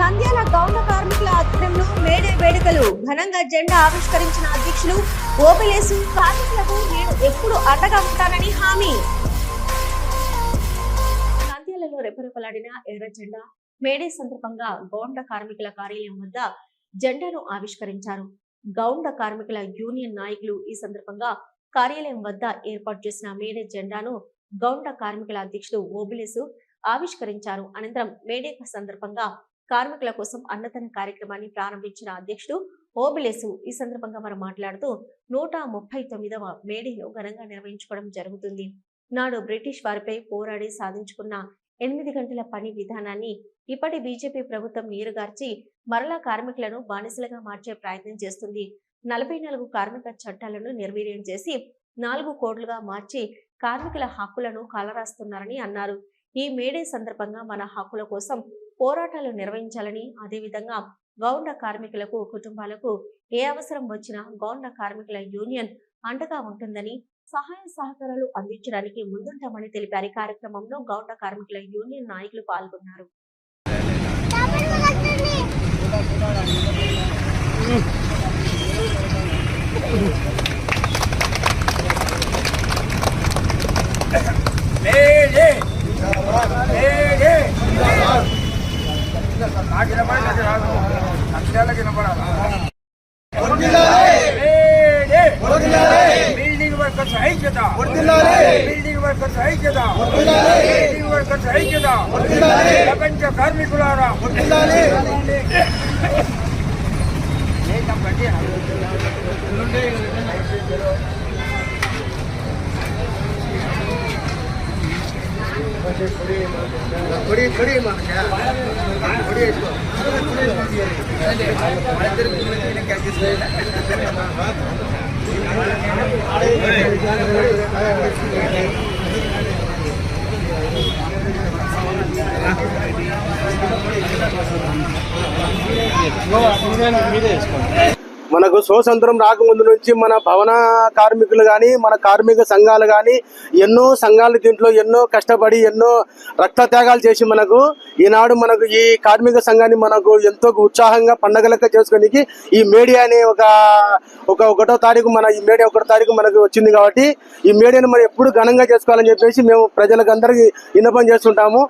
నంద్యాల గౌండ కార్మికుల ఆధ్వర్యంలో మేడే వేడుకలు. ఘనంగా జెండా ఆవిష్కరించిన అధ్యక్షులు ఓపెలేసు కార్మికులకు నేను ఎప్పుడు అండగా ఉంటానని హామీ. నంద్యాలలో రెపరెపలాడిన ఎర్ర జెండా మేడే సందర్భంగా గౌండ కార్మికుల కార్యాలయం వద్ద జెండాను ఆవిష్కరించారు. గౌండ కార్మికుల యూనియన్ నాయకులు ఈ సందర్భంగా కార్యాలయం వద్ద ఏర్పాటు చేసిన మేడే జెండాను గౌండ కార్మికుల అధ్యక్షుడు ఓబిలేసు ఆవిష్కరించారు. అనంతరం మేడే సందర్భంగా కార్మికుల కోసం అన్నదాన కార్యక్రమాన్ని ప్రారంభించిన అధ్యక్షుడు ఓబిలేసు ఈ సందర్భంగా మనం మాట్లాడుతూ నూట ముప్పై తొమ్మిదవ మేడీలో ఘనంగా నిర్వహించుకోవడం జరుగుతుంది. నాడు బ్రిటిష్ వారిపై పోరాడి సాధించుకున్న ఎనిమిది గంటల పని విధానాన్ని ఇప్పటి బీజేపీ ప్రభుత్వం నీరుగార్చి మరలా కార్మికులను బానిసలుగా మార్చే ప్రయత్నం చేస్తుంది. నలభై నాలుగు కార్మిక చట్టాలను నిర్వీర్యం చేసి నాలుగు కోడ్లుగా మార్చి కార్మికుల హక్కులను కాలరాస్తున్నారని అన్నారు. ఈ మేడే సందర్భంగా మన హక్కుల కోసం పోరాటాలు నిర్వహించాలని అదేవిధంగా గౌండ కార్మికులకు కుటుంబాలకు ఏ అవసరం వచ్చినా గౌండ కార్మికుల యూనియన్ అండగా ఉంటుందని సహాయ సహకారాలు అందించడానికి ముందుంటామని తెలిపారు. ఈ కార్యక్రమంలో గౌండ కార్మికుల యూనియన్ నాయకులు పాల్గొన్నారు. అక్షరాలకు వినపడాలి లేలే బిల్డింగ్ వర్కర్స్ ఐక్యత బిల్డింగ్ వర్కర్స్ ఐక్యత బిల్డింగ్ వర్కర్స్ ఐక్యత ప్రపంచ కార్మికులారా లేదండి కొడి కొడి మీరే వేసుకోండి. మనకు స్వతంత్రం రాకముందు నుంచి మన భవన కార్మికులు కానీ మన కార్మిక సంఘాలు కానీ ఎన్నో సంఘాలు దీంట్లో ఎన్నో కష్టపడి ఎన్నో రక్త త్యాగాలు చేసి మనకు ఈనాడు మనకు ఈ కార్మిక సంఘాన్ని మనకు ఎంతో ఉత్సాహంగా పండగలెక్క చేసుకోనికి ఈ మీడియా అనే ఒక ఒక ఒకటో తారీఖు మన ఈ మీడియా ఒకటో తారీఖు మనకు వచ్చింది కాబట్టి ఈ మీడియాను మనం ఎప్పుడు ఘనంగా చేసుకోవాలని చెప్పేసి మేము ప్రజలకు అందరికీ విన్నపం చేస్తుంటాము.